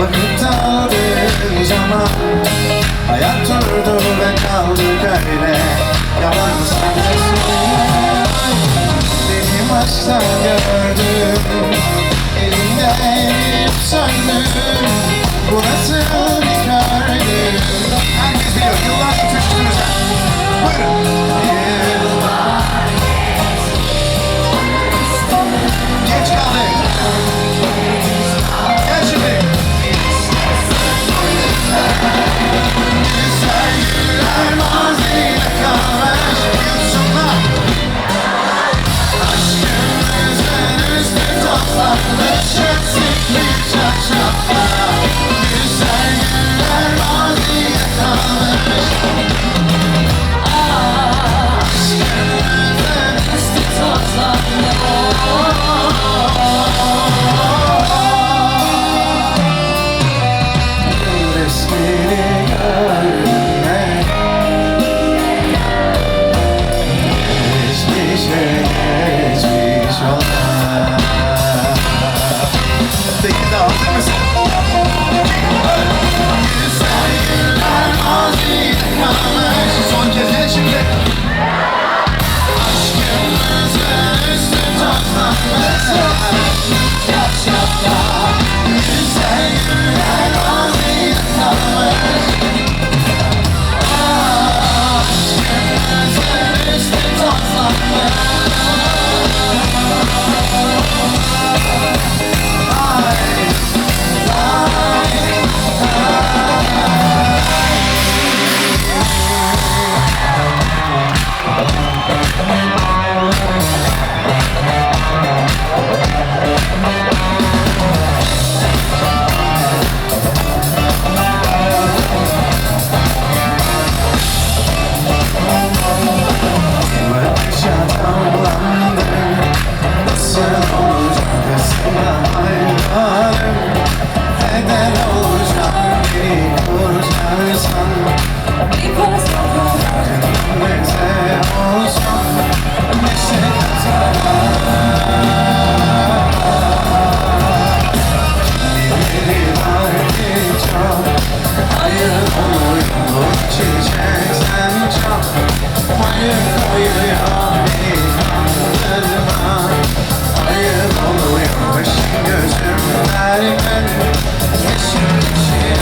Bakıp dağıldığım zaman Hayat durdu ve kaldık öyle. Yalan Benim aşktan gördüm. Elinde eğilip söndüm Burası içeceksen çal Hayır koyuyor beni kandırma Ayıp oluyor şimdi gözümlerden Yeşil yeşil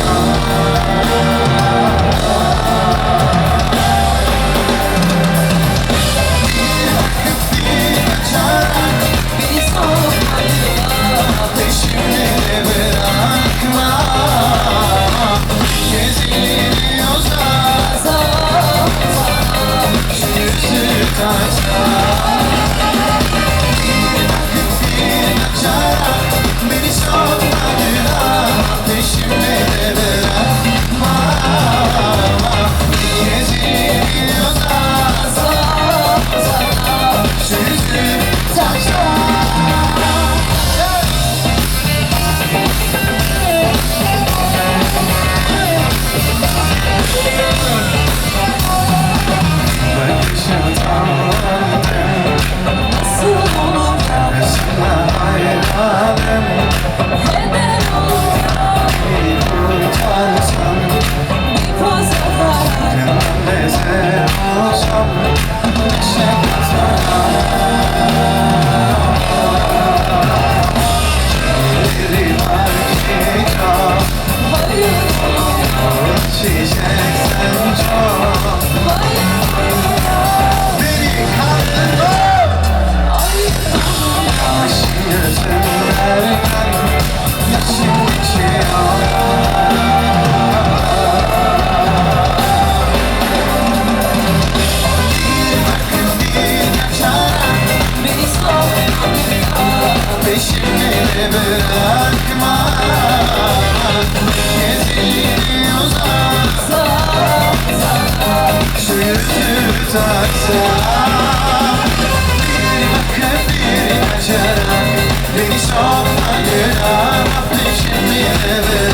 Beni şahlandıran ateşin bir eve